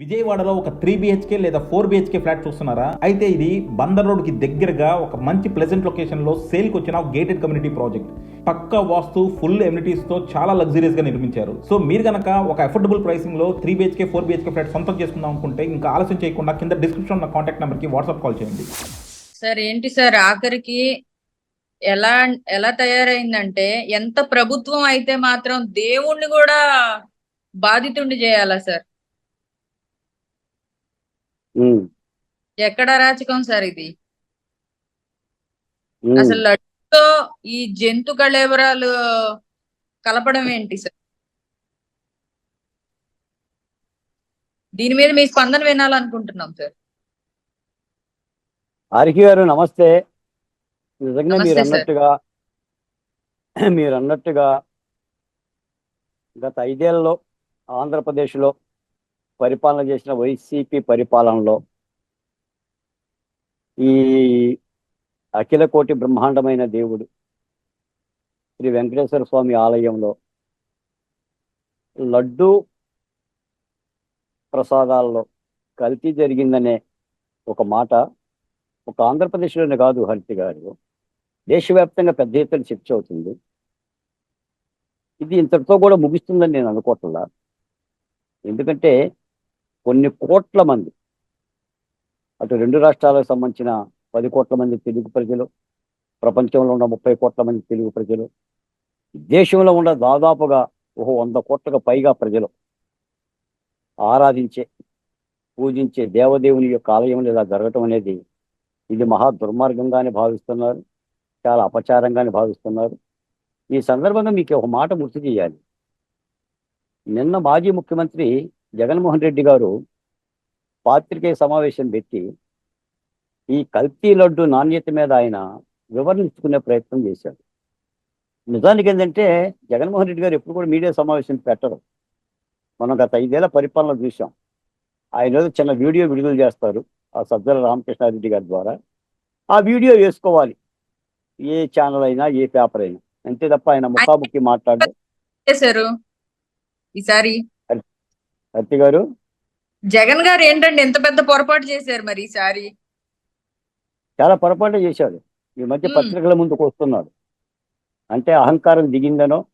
విజయవాడలో ఒక three BHK లేదా ఫోర్ బిహెచ్కే ఫ్లాట్ చూస్తున్నారా? అయితే ఇది బందర్ రోడ్కి దగ్గరగా ఒక మంచి ప్లెజెంట్ లొకేషన్లో సేల్కి వచ్చిన గేటెడ్ కమ్యూనిటీ ప్రాజెక్ట్ పక్క వాస్తు ఫుల్ ఎమ్యూనిటీస్తో చాలా లగ్జరీస్గా నిర్మించారు. సో మీరు కనుక ఒక affordable ప్రైసింగ్లో three BHK four BHK flat సొంతం చేసుకుందాం అనుకుంటే ఇంకా ఆలస్యం చేయకుండా కింద డిస్క్రిప్షన్ ఉన్న కాంటాక్ట్ నెంబర్కి వాట్సాప్ కాల్ చేయండి. సార్ ఏంటి సార్ ఆఖరికి ఎలా ఎలా తయారైందంటే ఎంత ప్రభుత్వం అయితే మాత్రం దేవుణ్ణి కూడా బాధితుండి చేయాలా సార్? ఎక్కడ అరాచకం సార్ ఇది. అసలు లడ్డుతో ఈ జంతు కళేబరాలు కలపడం ఏంటి సార్ దీని మీద మీ స్పందన వినాలనుకుంటున్నాం సార్ ఆర్కి గారు నమస్తే నిజంగా మీరు. అన్నట్టుగా మీరు అన్నట్టుగా గత ఐదేళ్ళలో ఆంధ్రప్రదేశ్లో పరిపాలన చేసిన వైసీపీ పరిపాలనలో ఈ అఖిల కోటి బ్రహ్మాండమైన దేవుడు శ్రీ వెంకటేశ్వర స్వామి ఆలయంలో లడ్డు ప్రసాదాల్లో కల్తీ జరిగిందనే ఒక మాట ఒక ఆంధ్రప్రదేశ్లోనే కాదు హరితి గారు. దేశవ్యాప్తంగా పెద్ద ఎత్తున చర్చ అవుతుంది. ఇది ఇంతటితో కూడా ముగిస్తుందని నేను అనుకోవట్లా. ఎందుకంటే కొన్ని కోట్ల మంది. అటు రెండు రాష్ట్రాలకు సంబంధించిన పది కోట్ల మంది తెలుగు ప్రజలు ప్రపంచంలో ఉన్న ముప్పై కోట్ల మంది తెలుగు ప్రజలు దేశంలో ఉన్న దాదాపుగా ఒక వంద కోట్లకు పైగా ప్రజలు ఆరాధించే పూజించే దేవదేవుని యొక్క ఆలయంలో ఇలా జరగటం అనేది ఇది మహా దుర్మార్గంగానే భావిస్తున్నారు చాలా అపచారంగానే భావిస్తున్నారు. ఈ సందర్భంగా మీకు ఒక మాట గుర్తు చేయాలి. నిన్న మాజీ ముఖ్యమంత్రి జగన్మోహన్ రెడ్డి గారు పాత్రికేయ సమావేశం పెట్టి ఈ కల్తీ లడ్డు నాణ్యత మీద ఆయన వివరించుకునే ప్రయత్నం చేశాడు నిజానికి ఏంటంటే జగన్మోహన్ రెడ్డి గారు ఎప్పుడు కూడా మీడియా సమావేశం పెట్టరు. మనం గత ఐదేళ్ళ పరిపాలన చూసాం ఆయన ఏదో చిన్న వీడియో విడుదల చేస్తారు ఆ సజ్జల రామకృష్ణారెడ్డి గారి ద్వారా. ఆ వీడియో వేసుకోవాలి. ఏ ఛానల్ అయినా ఏ పేపర్ అయినా. అంతే తప్ప ఆయన ముఖాముఖి మాట్లాడు చేశారు? ఈసారి అత్తి గారు? జగన్ గారు ఏంటంటే ఎంత పెద్ద పొరపాటు చేశారు మరి ఈసారి? చాలా పొరపాటు చేశాడు. ఈ మధ్య. పత్రికల ముందుకు వస్తున్నాడు. అంటే అహంకారం దిగిందనో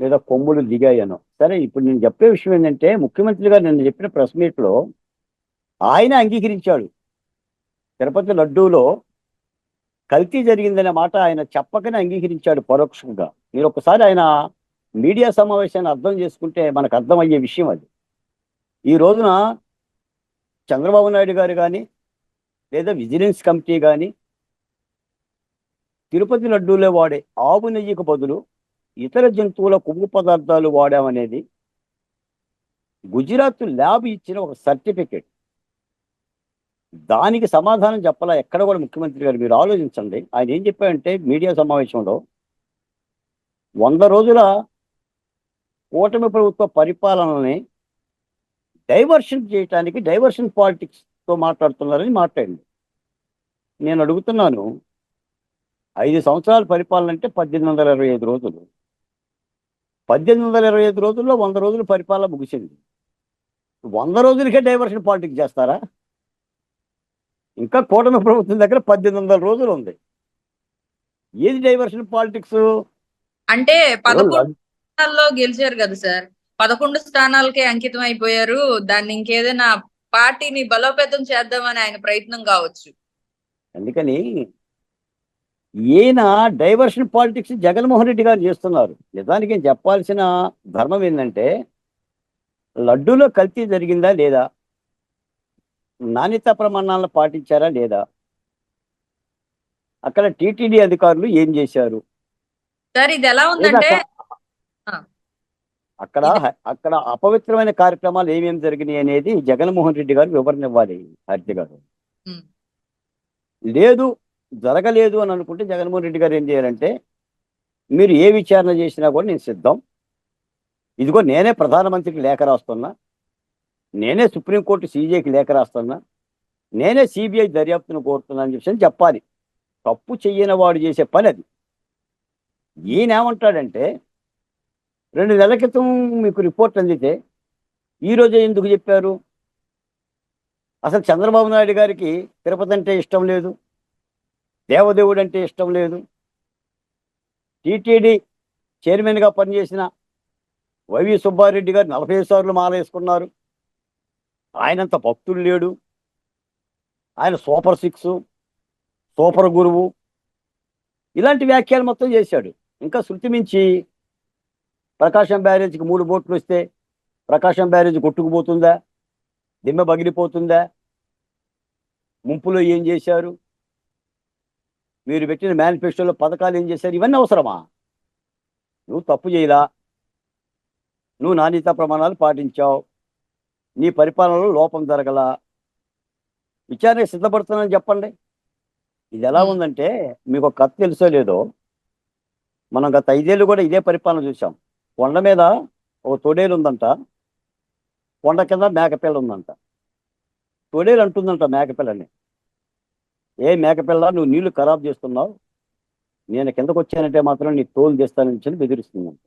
లేదా కొమ్ములు దిగాయనో. సరే ఇప్పుడు నేను చెప్పే విషయం ఏంటంటే ముఖ్యమంత్రి గారు నిన్న చెప్పిన ప్రెస్ మీట్లో ఆయన అంగీకరించాడు. తిరుపతి లడ్డూలో కల్తీ జరిగిందనే మాట ఆయన చెప్పకనే అంగీకరించాడు పరోక్షంగా. మీరు ఒకసారి ఆయన మీడియా సమావేశాన్ని అర్థం చేసుకుంటే మనకు అర్థమయ్యే విషయం అది. ఈ రోజున చంద్రబాబు నాయుడు గారు కానీ లేదా విజిలెన్స్ కమిటీ కానీ తిరుపతి లడ్డూలో వాడే ఆవు నెయ్యికి బదులు ఇతర జంతువుల కొవ్వు పదార్థాలు వాడామనేది గుజరాత్ ల్యాబ్ ఇచ్చిన ఒక సర్టిఫికేట్. దానికి సమాధానం చెప్పాలా? ఎక్కడ కూడా ముఖ్యమంత్రి గారు మీరు ఆలోచించండి. ఆయన ఏం చెప్పారంటే మీడియా సమావేశంలో వంద రోజుల కూటమి ప్రభుత్వ పరిపాలనని డైవర్షన్ చేయటానికి డైవర్షన్ పాలిటిక్స్తో మాట్లాడుతున్నారని మాట్లాడింది. నేను అడుగుతున్నాను ఐదు సంవత్సరాల పరిపాలన అంటే పద్దెనిమిది వందల ఇరవై ఐదు రోజులు. పద్దెనిమిది వందల ఇరవై ఐదు రోజుల్లో వంద రోజుల పరిపాలన ముగిసింది. వంద రోజులకే డైవర్షన్ పాలిటిక్స్ చేస్తారా? ఇంకా కూటమి ప్రభుత్వం దగ్గర పద్దెనిమిది వందల రోజులు ఉంది. ఏది డైవర్షన్ పాలిటిక్స్? అంటే గెలిచారు కదా సార్. పదకొండు స్థానాలకే అంకితం అయిపోయారు దాన్ని ఇంకేదైనా పార్టీని బలోపేతం చేద్దామని ఆయన ప్రయత్నం కావచ్చు. అందుకని ఈయన డైవర్షన్ పాలిటిక్స్ జగన్మోహన్ రెడ్డి గారు చేస్తున్నారు. నిజానికి చెప్పాల్సిన ధర్మం ఏంటంటే లడ్డూలో కల్తీ జరిగిందా లేదా? నాణ్యత ప్రమాణాలను పాటించారా లేదా? అక్కడ టీటీడీ అధికారులు ఏం చేశారు? సార్ ఇది ఎలా ఉందంటే. అక్కడ అక్కడ అపవిత్రమైన కార్యక్రమాలు ఏమేమి జరిగినాయి అనేది జగన్మోహన్ రెడ్డి గారు వివరణ ఇవ్వాలి హరిత గారు. లేదు జరగలేదు అని అనుకుంటే జగన్మోహన్ రెడ్డి గారు ఏం చేయాలంటే మీరు ఏ విచారణ చేసినా కూడా నేను సిద్ధం. ఇదిగో నేనే ప్రధానమంత్రికి లేఖ రాస్తున్నా నేనే సుప్రీంకోర్టు సీజేకి లేఖ రాస్తున్నా నేనే సిబిఐ దర్యాప్తును కోరుతున్నా అని చెప్పి చెప్పాలి. తప్పు చెయ్యని వాడు చేసే పని అది. ఈయన ఏమంటాడంటే రెండు నెలల క్రితం మీకు రిపోర్ట్ అందితే ఈ రోజే ఎందుకు చెప్పారు? అసలు చంద్రబాబు నాయుడు గారికి తిరుపతి అంటే ఇష్టం లేదు. దేవదేవుడు అంటే ఇష్టం లేదు. టీటీడీ చైర్మన్గా పనిచేసిన వైవి సుబ్బారెడ్డి గారు నలభై సార్లు మాల వేసుకున్నారు. ఆయనంత భక్తులు లేడు. ఆయన సూపర్ సిక్స్ సూపర్ గురువు. ఇలాంటి వ్యాఖ్యలు మొత్తం చేశాడు. ఇంకా శృతి మించి ప్రకాశం బ్యారేజ్కి మూడు బోట్లు వస్తే ప్రకాశం బ్యారేజ్ కొట్టుకుపోతుందా? దిమ్మె పగిలిపోతుందా ముంపులో ఏం చేశారు? మీరు పెట్టిన మేనిఫెస్టోలో పథకాలు ఏం చేశారు? ఇవన్నీ అవసరమా? నువ్వు తప్పు చేయలా. నువ్వు నాణ్యత ప్రమాణాలు పాటించావు. నీ పరిపాలనలో లోపం జరగల. విచారణకు సిద్ధపడుతున్నాను చెప్పండి. ఇది ఎలా. ఉందంటే మీకు ఒక కథ తెలుసో లేదో మనం గత ఐదేళ్ళు కూడా ఇదే పరిపాలన చూసాం కొండ మీద ఒక తొడేలు ఉందంట. కొండ కింద మేకపిల్ల ఉందంట. తొడేలు అంటుందంట మేకపిల్లని. ఏ మేకపిల్ల నువ్వు నీళ్ళు ఖరాబ్ చేస్తున్నావు. నేను కిందకు వచ్చానంటే మాత్రం నీ తోలు చేస్తానని చెప్పి బెదిరిస్తుందంట.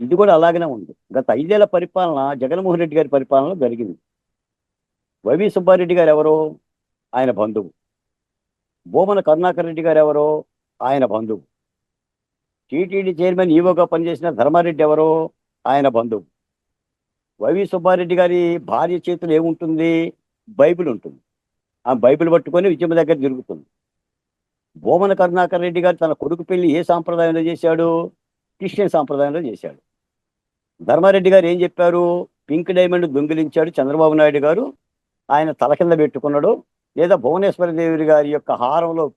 ఇది కూడా అలాగనే ఉంది. గత ఐదేళ్ళ పరిపాలన జగన్మోహన్ రెడ్డి గారి పరిపాలనలో జరిగింది. వైవి సుబ్బారెడ్డి గారు ఎవరో? ఆయన బంధువు. భూమన కరుణాకర్ రెడ్డి గారు ఎవరో? ఆయన బంధువు. టీటీడీ చైర్మన్ ఈవోగా పనిచేసిన ధర్మారెడ్డి ఎవరు? ఆయన బంధువు. వైవి సుబ్బారెడ్డి గారి భార్య చేతులు ఏముంటుంది? బైబిల్ ఉంటుంది. ఆ బైబిల్ పట్టుకొని విజయమ్మ దగ్గర తిరుగుతుంది. భూమన కరుణాకర్ రెడ్డి గారు తన కొడుకు పెళ్ళి ఏ సాంప్రదాయంలో చేశాడు? క్రిస్టియన్ సాంప్రదాయంలో చేశాడు. ధర్మారెడ్డి గారు ఏం చెప్పారు? పింక్ డైమండ్ దొంగిలించాడు చంద్రబాబు నాయుడు గారు. ఆయన తల కింద పెట్టుకున్నాడు. లేదా భువనేశ్వర దేవి గారి యొక్క హారంలో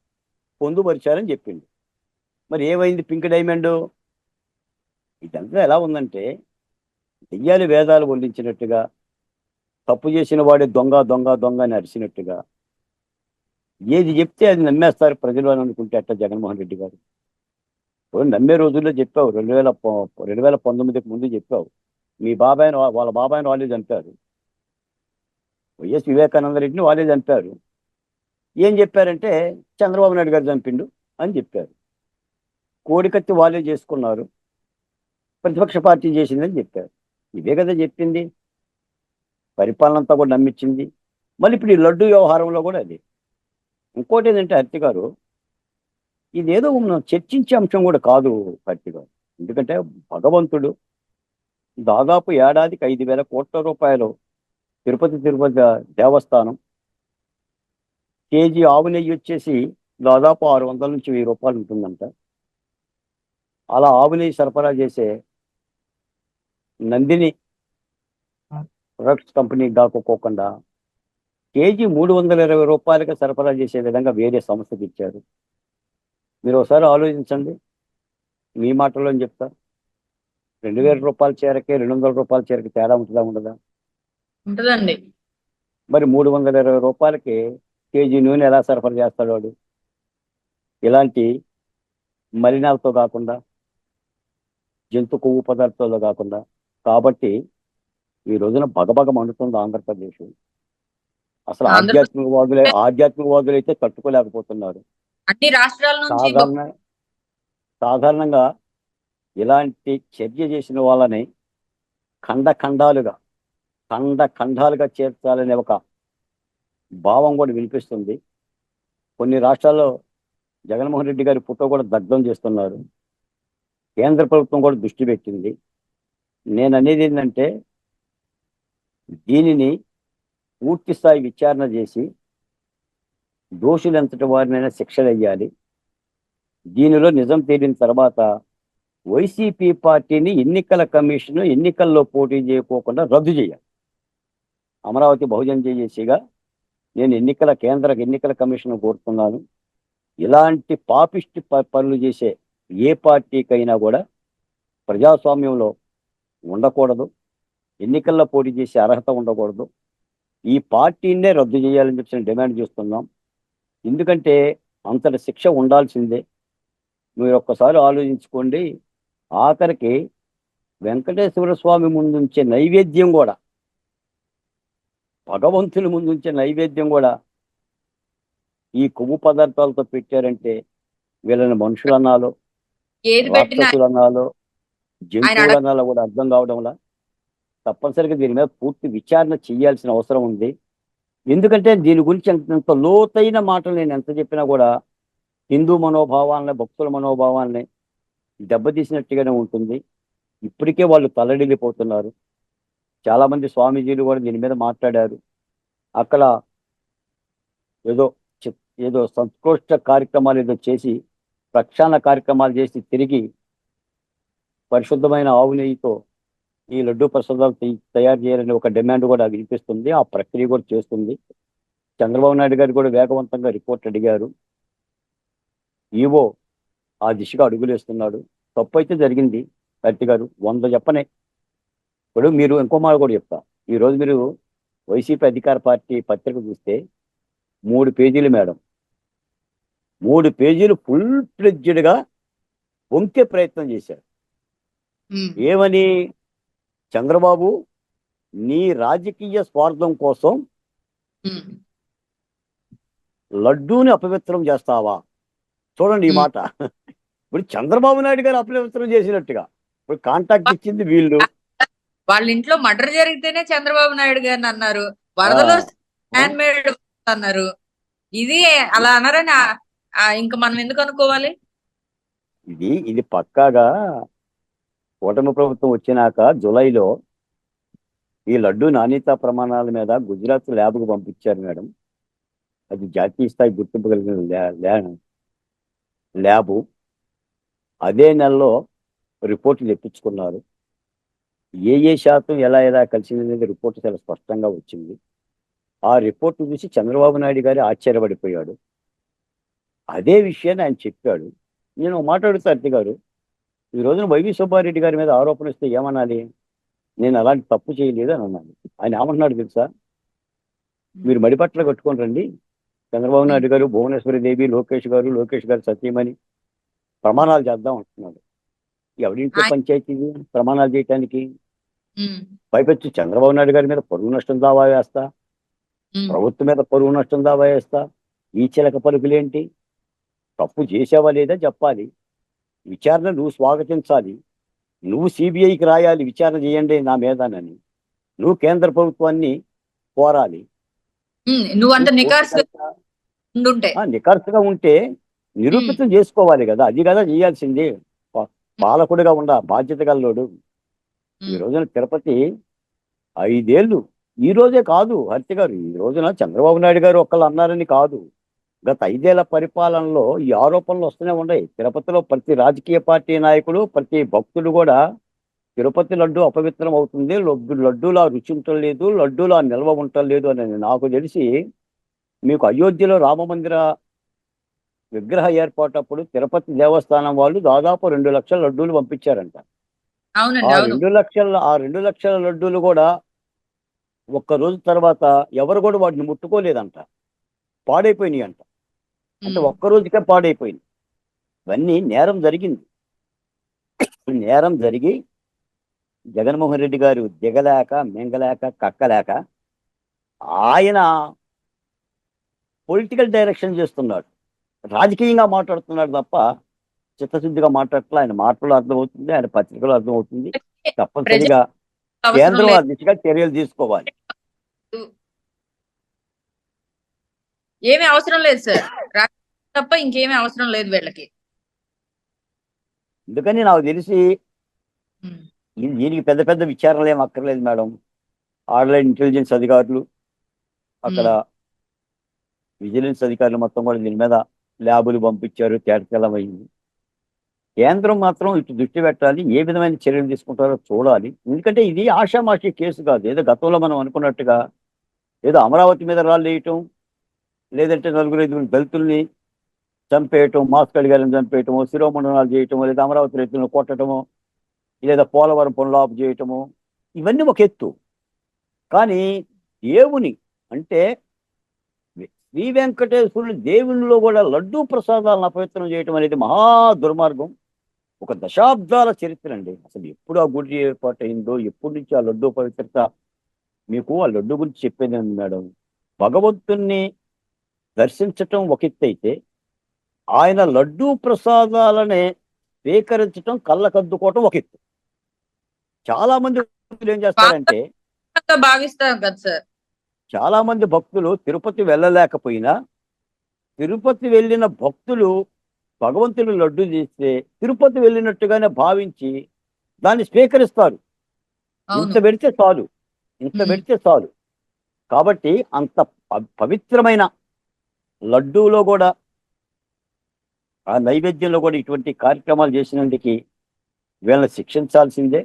పొందుపరిచారని చెప్పిండు. మరి ఏమైంది పింక్ డైమండ్? ఇదంతా ఎలా ఉందంటే దెయ్యాలు వేదాలు వండించినట్టుగా తప్పు చేసిన వాడే దొంగ దొంగ దొంగ అని అరిచినట్టుగా ఏది చెప్తే అది నమ్మేస్తారు ప్రజలు అని అనుకుంటే అట్ట జగన్మోహన్ రెడ్డి గారు. ఇప్పుడు నమ్మే రోజుల్లో చెప్పావు రెండు వేల రెండు వేల పంతొమ్మిదికి ముందు చెప్పావు. మీ బాబాయ్ని వాళ్ళ బాబాయ్ని వాళ్ళే చంపారు వైఎస్ వివేకానంద రెడ్డిని వాళ్ళే చంపారు ఏం చెప్పారంటే చంద్రబాబు నాయుడు గారు చంపిండు అని చెప్పారు. కోడికత్తి వాళ్ళే చేసుకున్నారు. ప్రతిపక్ష పార్టీ చేసిందని చెప్పారు. ఇదే కదా చెప్పింది. పరిపాలన అంతా కూడా నమ్మించింది. మళ్ళీ ఇప్పుడు ఈ లడ్డు వ్యవహారంలో కూడా అది. ఇంకోటి ఏంటంటే హర్తి గారు ఇదేదో మనం చర్చించే అంశం కూడా కాదు హర్తి గారు. ఎందుకంటే భగవంతుడు దాదాపు ఏడాదికి ఐదు వేల కోట్ల రూపాయలు తిరుపతి తిరుపతి దేవస్థానం కేజీ ఆవు నెయ్యి వచ్చేసి దాదాపు ఆరు వందల నుంచి వెయ్యి రూపాయలు ఉంటుందంట. అలా ఆవు నెయ్యి సరఫరా చేసే నందిని ప్రొడక్ట్స్ కంపెనీ కాకపోకుండా కేజీ మూడు వందల ఇరవై రూపాయలకి సరఫరా చేసే విధంగా వేరే సంస్థకి ఇచ్చారు. మీరు ఒకసారి ఆలోచించండి. మీ మాటల్లో చెప్తా. రెండు వేల రూపాయల చీరకి రెండు వందల రూపాయల చీరకి తేడా ఉంటుందా ఉండదా? ఉంటదండి. మరి మూడు వందల ఇరవై రూపాయలకి కేజీ నూనె ఎలా సరఫరా చేస్తాడు వాడు? ఇలాంటి మలినాలతో కాకుండా జంతు కొవ్వు పదార్థాలతో కాకుండా. కాబట్టి ఈ రోజున భగభగ మండుతుంది ఆంధ్రప్రదేశ్. అసలు ఆధ్యాత్మికవాదులే ఆధ్యాత్మికవాదులు అయితే తట్టుకోలేకపోతున్నారు. అన్ని రాష్ట్రాల నుంచి సాధారణ సాధారణంగా ఇలాంటి చర్య చేసిన వాళ్ళని ఖండ ఖండాలుగా ఖండ ఖండాలుగా చేర్చాలనే ఒక భావం కూడా వినిపిస్తుంది. కొన్ని రాష్ట్రాల్లో జగన్మోహన్ రెడ్డి గారి ఫోటో కూడా దగ్ధం చేస్తున్నారు. కేంద్ర ప్రభుత్వం కూడా దృష్టి పెట్టింది. నేను అనేది ఏంటంటే దీనిని పూర్తి స్థాయి విచారణ చేసి దోషులు ఎంతటి వారినైనా శిక్షలు వేయాలి. దీనిలో నిజం తేలిన తర్వాత వైసీపీ పార్టీని ఎన్నికల కమిషన్ ఎన్నికల్లో పోటీ చేయకోకుండా రద్దు చేయాలి. అమరావతి బహుజన్ జేఏసీగా నేను ఎన్నికల కేంద్ర ఎన్నికల కమిషన్ కోరుతున్నాను. ఇలాంటి పాపిష్టి ప- పనులు చేసే ఏ పార్టీకైనా కూడా ప్రజాస్వామ్యంలో ఉండకూడదు. ఎన్నికల్లో పోటీ చేసే అర్హత ఉండకూడదు. ఈ పార్టీనే రద్దు చేయాలని చెప్పి డిమాండ్ చేస్తున్నాం. ఎందుకంటే అంతటి శిక్ష ఉండాల్సిందే. మీరు ఒక్కసారి ఆలోచించుకోండి. ఆఖరికి వెంకటేశ్వర స్వామి ముందుంచే నైవేద్యం కూడా భగవంతుని ముందుంచే నైవేద్యం కూడా ఈ కొవ్వు పదార్థాలతో పెట్టారంటే వీళ్ళని మనుషులు అన్నాలో ఏది పెట్టినా అనాలో కూడా అర్థం కావడంలా తప్పనిసరిగా దీని మీద పూర్తి విచారణ చేయాల్సిన అవసరం ఉంది. ఎందుకంటే దీని గురించి అంత లోతైన మాటలు నేను ఎంత చెప్పినా కూడా హిందూ మనోభావాలని భక్తుల మనోభావాలని దెబ్బతీసినట్టుగానే ఉంటుంది. ఇప్పటికే వాళ్ళు తల్లడిల్లిపోతున్నారు చాలా మంది స్వామీజీలు కూడా దీని మీద మాట్లాడారు. అక్కడ ఏదో ఏదో సంస్కృష్ట కార్యక్రమాలు ఏదో చేసి ప్రక్షాళన కార్యక్రమాలు చేసి తిరిగి పరిశుద్ధమైన ఆవు నెయ్యితో ఈ లడ్డూ ప్రసాదాలు తయారు చేయాలని ఒక డిమాండ్ కూడా వినిపిస్తుంది. ఆ ప్రక్రియ కూడా చేస్తుంది. చంద్రబాబు నాయుడు గారు కూడా వేగవంతంగా రిపోర్ట్ అడిగారు. ఈవో ఆ దిశగా అడుగులేస్తున్నాడు. తప్పు అయితే జరిగింది కత్తి గారు. వంద చెప్పనే. ఇప్పుడు మీరు ఇంకో మాట కూడా చెప్తా. ఈ రోజు మీరు వైసీపీ అధికార పార్టీ పత్రిక చూస్తే మూడు పేజీలు మేడం. మూడు పేజీలు ఫుల్గా వంకే ప్రయత్నం చేశారు ఏమని? చంద్రబాబు నీ రాజకీయ స్వార్థం కోసం లడ్డూని అపవిత్రం చేస్తావా? చూడండి ఈ. మాట. ఇప్పుడు చంద్రబాబు నాయుడు గారు అపవిత్రం చేసినట్టుగా. ఇప్పుడు కాంటాక్ట్ ఇచ్చింది వీళ్ళు. వాళ్ళ ఇంట్లో మర్డర్ జరిగితేనే చంద్రబాబు నాయుడు గారిని అన్నారు. వరదలో అన్నారు. ఇది అలా అన్నారని ఇంకా మనం ఎందుకు అనుకోవాలి? ఇది ఇది పక్కాగా కూటమి ప్రభుత్వం వచ్చినాక జూలైలో ఈ లడ్డు నాణ్యత ప్రమాణాల మీద గుజరాత్ ల్యాబ్కు పంపించారు మేడం. అది జాతీయ స్థాయి గుర్తింపు కలిగిన ల్యా- ల్యా- ల్యాబు. అదే నెలలో రిపోర్ట్లు తెప్పించుకున్నారు. ఏ ఏ శాతం ఎలా ఎలా కలిసింది అనేది రిపోర్ట్ చాలా స్పష్టంగా వచ్చింది. ఆ రిపోర్ట్ చూసి చంద్రబాబు నాయుడు గారి ఆశ్చర్యపడిపోయాడు. అదే విషయాన్ని ఆయన చెప్పాడు. నేను ఒక మాట అడుగుతా అర్తి గారు. ఈ రోజున వైవి సుబ్బారెడ్డి గారి మీద ఆరోపణ ఇస్తే ఏమనాలి? నేను అలాంటి తప్పు చేయలేదు అని అన్నాను ఆయన ఏమంటున్నాడు తెలుసా? మీరు మడిపట్ల కట్టుకొని రండి. చంద్రబాబు నాయుడు గారు భువనేశ్వరి దేవి లోకేష్ గారు లోకేష్ గారు సత్యమని ప్రమాణాలు చేద్దాం అంటున్నాడు. ఎవరింట్లో ఆయన- పంచాయతీ? ప్రమాణాలు చేయటానికి? పైపెచ్చి చంద్రబాబు నాయుడు గారి మీద పరువు నష్టం దావా వేస్తా? ప్రభుత్వం మీద పరువు నష్టం దావా వేస్తా? ఈ చిలక పలుకులేంటి తప్పు చేసావా లేదా చెప్పాలి. విచారణ నువ్వు స్వాగతించాలి. నువ్వు సిబిఐకి రాయాలి విచారణ చేయండి నా మీదనని నువ్వు కేంద్ర ప్రభుత్వాన్ని కోరాలి. ఉమ్, నువ్వంత నికార్స్ ఉండుంటే. ఆ, నిఖార్సుగా ఉంటే నిరూపితం చేసుకోవాలి కదా. అది కదా చేయాల్సింది. పాలకుడిగా ఉండ బాధ్యత గల్లోడు ఈ రోజున తిరుపతి ఐదేళ్ళు ఈ రోజే కాదు హర్తి గారు. ఈ రోజున చంద్రబాబు నాయుడు గారు ఒక్కళ్ళు అన్నారని కాదు. గత ఐదేళ్ళ పరిపాలనలో ఈ ఆరోపణలు వస్తూనే ఉన్నాయి. తిరుపతిలో ప్రతి రాజకీయ పార్టీ నాయకుడు ప్రతి భక్తుడు కూడా తిరుపతి లడ్డు అపవిత్రం అవుతుంది. లడ్డు లడ్డూలా రుచి ఉండలేదు లడ్డూలా నిల్వ ఉండలేదు అని నాకు తెలిసి మీకు అయోధ్యలో రామ మందిర విగ్రహ ఏర్పాటప్పుడు తిరుపతి దేవస్థానం వాళ్ళు దాదాపు రెండు లక్షల లడ్డూలు పంపించారంట. ఆ రెండు లక్షల ఆ రెండు లక్షల లడ్డూలు కూడా ఒక్క రోజు తర్వాత ఎవరు కూడా వాటిని ముట్టుకోలేదంట. పాడైపోయినాయి అంట అంటే ఒక్క రోజుకే పాడైపోయింది. ఇవన్నీ నేరం జరిగింది. నేరం జరిగి జగన్మోహన్ రెడ్డి గారు దిగలేక మింగలేక కక్కలేక ఆయన పొలిటికల్ డైరెక్షన్ చేస్తున్నాడు. రాజకీయంగా మాట్లాడుతున్నాడు తప్ప చిత్తశుద్ధిగా మాట్లాడట్లా. ఆయన మాటలు అర్థమవుతుంది ఆయన పత్రికలు అర్థమవుతుంది. తప్పనిసరిగా కేంద్రం ఆ దిశగా చర్యలు తీసుకోవాలి. ఏమీ అవసరం లేదు సార్. తప్ప ఇంకేమీ అవసరం లేదు వీళ్ళకి. అందుకని నాకు తెలిసి దీనికి పెద్ద పెద్ద విచారణలు ఏం అక్కర్లేదు మేడం. ఆన్లైన్ ఇంటెలిజెన్స్ అధికారులు అక్కడ విజిలెన్స్ అధికారులు మొత్తం కూడా దీని మీద ల్యాబులు పంపించారు తేటతెల్లమైంది కేంద్రం మాత్రం ఇటు దృష్టి పెట్టాలి ఏ విధమైన చర్యలు తీసుకుంటారో చూడాలి. ఎందుకంటే ఇది ఆషామాషి కేసు కాదు. ఏదో గతంలో మనం అనుకున్నట్టుగా ఏదో అమరావతి మీద రాళ్ళు వేయటం లేదంటే నలుగురు ఐదుగురు దళితుల్ని చంపేయటం మాస్కడి గారిని చంపేయటము శిరోమండనాలు చేయటము లేదా అమరావతి రైతులను కొట్టడము లేదా పోలవరం పనులు ఆపు చేయటము ఇవన్నీ ఒక ఎత్తు. కానీ దేవుని అంటే శ్రీ వెంకటేశ్వరుని దేవునిలో కూడా లడ్డూ ప్రసాదాలను అపవిత్రం చేయటం అనేది మహా దుర్మార్గం. ఒక దశాబ్దాల చరిత్ర అండి. అసలు ఎప్పుడు ఆ గుడి ఏర్పాటైందో ఎప్పటి నుంచి ఆ లడ్డూ పవిత్రత? మీకు ఆ లడ్డు గురించి చెప్పేది మేడం? భగవంతుణ్ణి దర్శించటం ఒక ఎత్తు అయితే ఆయన లడ్డూ ప్రసాదాలనే స్వీకరించటం కళ్ళకద్దుకోవటం ఒక ఎత్తు. చాలా మంది భక్తులు ఏం చేస్తారంటే గా భావిస్తాం కదా సార్. చాలా మంది భక్తులు తిరుపతి వెళ్ళలేకపోయినా తిరుపతి వెళ్ళిన భక్తులు భగవంతుని లడ్డు చేస్తే తిరుపతి వెళ్ళినట్టుగానే భావించి దాన్ని స్వీకరిస్తారు. ఇంత పెడితే చాలు. ఇంత. పెడితే చాలు. కాబట్టి అంత పవిత్రమైన లడ్డూలో కూడా ఆ నైవేద్యంలో కూడా ఇటువంటి కార్యక్రమాలు చేసినందుకు వీళ్ళని శిక్షించాల్సిందే.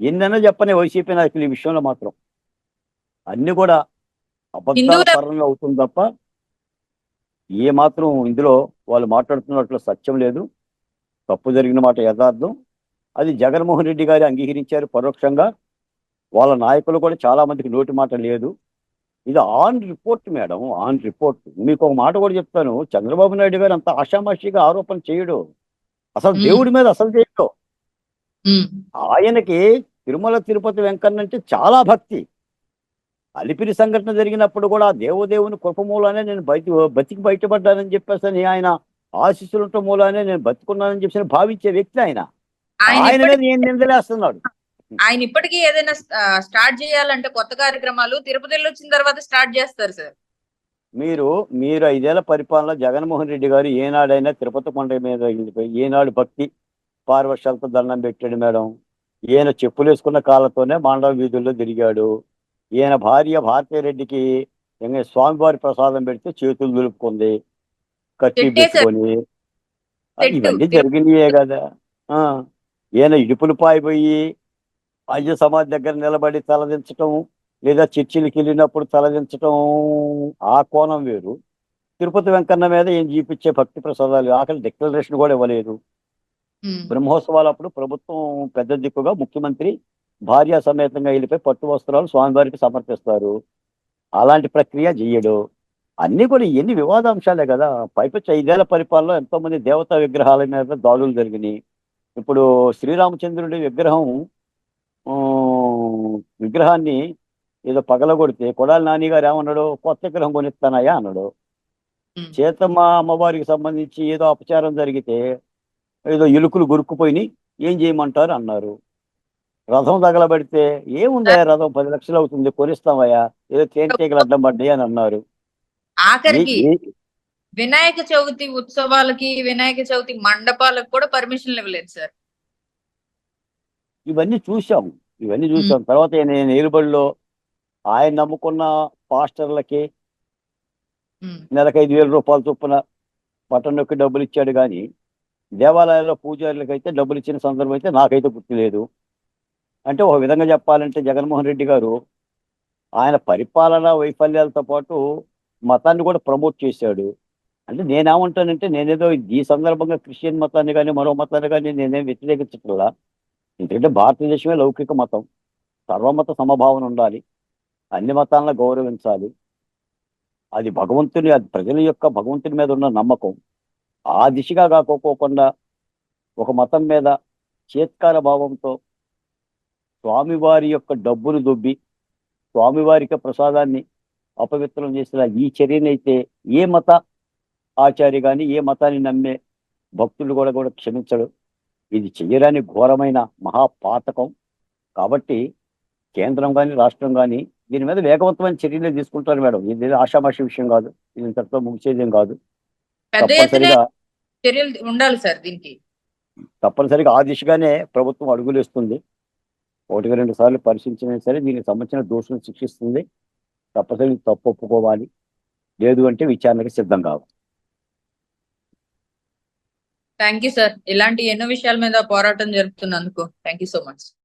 ఎన్నైనా చెప్పనే వైసీపీ నాయకులు ఈ విషయంలో మాత్రం. అన్ని కూడా అబద్ధాల అవుతుంది తప్ప ఏ మాత్రం ఇందులో వాళ్ళు మాట్లాడుతున్నట్లు సత్యం లేదు. తప్పు జరిగిన మాట యథార్థం. అది జగన్మోహన్ రెడ్డి గారు అంగీకరించారు పరోక్షంగా. వాళ్ళ నాయకులు కూడా చాలా మందికి నోటి మాట లేదు. ఇది on report madam on report. మీకు ఒక మాట కూడా చెప్తాను. చంద్రబాబు నాయుడు గారు అంత ఆషామాషిగా ఆరోపణ చేయడు. అసలు. దేవుడి మీద అసలు చేయడు. ఆయనకి తిరుమల తిరుపతి వెంకన్న అంటే చాలా భక్తి. అలిపిరి సంఘటన జరిగినప్పుడు కూడా దేవదేవుని కృప మూలానే నేను బయట బతికి బయటపడ్డానని చెప్పేసి ఆయన ఆశీస్సులుంట మూలానే నేను బతుకున్నానని చెప్పేసి భావించే వ్యక్తి ఆయన. ఆయన మీద నేను నిందలేస్తున్నాడు. ఆయన ఇప్పటికీ ఏదైనా స్టార్ట్ చేయాలంటే కొత్త కార్యక్రమాలు తిరుపతి వెళ్ళి వచ్చిన తర్వాత స్టార్ట్ చేస్తారు సార్. మీరు మీరు ఐదేళ్ళ పరిపాలన జగన్మోహన్ రెడ్డి గారు ఏనాడైనా తిరుపతి కొండ మీద ఏనాడు భక్తి పార్వశాలతో దండం పెట్టాడు మేడం. ఈయన చెప్పులు వేసుకున్న కాళ్ళతోనే మాండవ వీధుల్లో తిరిగాడు. ఈయన భార్య భారతీరెడ్డికి స్వామివారి ప్రసాదం పెడితే చేతులు దులుపుకుంది. పెట్టేశారు. పెట్టుకొని. ఇవన్నీ జరిగినాయే కదా. ఆ ఈయన ఇడుపులు పాయిపోయి అయ్య సమాధి దగ్గర నిలబడి తలదించటం లేదా చర్చిలకు వెళ్ళినప్పుడు తలదించటం ఆ కోణం వేరు. తిరుపతి వెంకన్న మీద ఏం చూపించే భక్తి ప్రసాదాలు? ఆకలి డిక్లరేషన్ కూడా ఇవ్వలేదు. బ్రహ్మోత్సవాలు అప్పుడు ప్రభుత్వం పెద్ద దిక్కుగా ముఖ్యమంత్రి భార్య సమేతంగా వెళ్ళిపోయి పట్టు వస్త్రాలు స్వామివారికి సమర్పిస్తారు. అలాంటి ప్రక్రియ చెయ్యడు అన్ని కూడా ఎన్ని వివాదాంశాలే కదా. పైపచ్చి ఐదేళ్ళ పరిపాలనలో ఎంతో మంది దేవతా విగ్రహాల మీద దాడులు జరిగినాయి. ఇప్పుడు శ్రీరామచంద్రుడి విగ్రహం విగ్రహాన్ని ఏదో పగలగొడితే కొడాలి నాని గారు ఏమన్నాడు? కొత్త విగ్రహం కొనిస్తానయ్యా అన్నాడు. చేతమ్మ అమ్మవారికి సంబంధించి ఏదో అపచారం జరిగితే ఏదో ఎలుకలు గురుక్కుపోయి ఏం చేయమంటారు అన్నారు. రథం తగలబడితే ఏముందా రథం? పది లక్షలు అవుతుంది కొనిస్తామయ్యా. ఏదో తేనెటీగలు అడ్డం పడ్డాయి అని అన్నారు. ఆఖరికి వినాయక చవితి ఉత్సవాలకి వినాయక చవితి మండపాలకు కూడా పర్మిషన్లు ఇవ్వలేదు సార్. ఇవన్నీ చూసాం ఇవన్నీ చూసాం తర్వాత నేను ఏలుబడిలో ఆయన నమ్ముకున్న పాస్టర్లకి నెలకు ఐదు వేల రూపాయల చొప్పున బటన్ నొక్కి డబ్బులు ఇచ్చాడు కానీ దేవాలయాల్లో పూజారులకు అయితే డబ్బులు ఇచ్చిన సందర్భం అయితే నాకైతే గుర్తులేదు. అంటే ఒక విధంగా చెప్పాలంటే జగన్మోహన్ రెడ్డి గారు ఆయన పరిపాలన వైఫల్యాలతో పాటు మతాన్ని కూడా ప్రమోట్ చేశాడు. అంటే నేనేమంటానంటే నేనేదో ఈ సందర్భంగా క్రిస్టియన్ మతాన్ని కానీ మరో మతాన్ని కానీ నేనేం వ్యతిరేకించట్లా. ఎందుకంటే భారతదేశమే లౌకిక మతం. సర్వమత సమభావన ఉండాలి. అన్ని మతాలను గౌరవించాలి. అది భగవంతుని అది ప్రజల యొక్క భగవంతుని మీద ఉన్న నమ్మకం. ఆ దిశగా కాకోకోకుండా ఒక మతం మీద చేత్కార భావంతో స్వామివారి యొక్క డబ్బును దొబ్బి స్వామివారికి ప్రసాదాన్ని అపవిత్రం చేసిన ఈ చర్యనైతే ఏ మత ఆచార్య కానీ ఏ మతాన్ని నమ్మే భక్తులు కూడా కూడా క్షమించడు ఇది చెయ్యరాని ఘోరమైన మహాపాతకం. కాబట్టి కేంద్రం కానీ రాష్ట్రం కానీ దీని మీద వేగవంతమైన చర్యలు తీసుకుంటారు మేడం. ఇది ఆషామాషి విషయం కాదు. ఇది ఇంతటితో ముగిసేదేం కాదు. తప్పనిసరిగా చర్యలు ఉండాలి సార్ దీనికి. తప్పనిసరిగా ఆ దిశగానే ప్రభుత్వం అడుగులేస్తుంది. ఒకటికి రెండు సార్లు పరిశీలించినా సరే దీనికి సంబంధించిన దోషులను శిక్షిస్తుంది. తప్పనిసరిగా తప్పు ఒప్పుకోవాలి. లేదు అంటే విచారణకి సిద్ధం కావాలి. థ్యాంక్ యూ సార్ ఇలాంటి ఎన్నో విషయాల మీద పోరాటం జరుపుతున్నందుకు. Thank you so much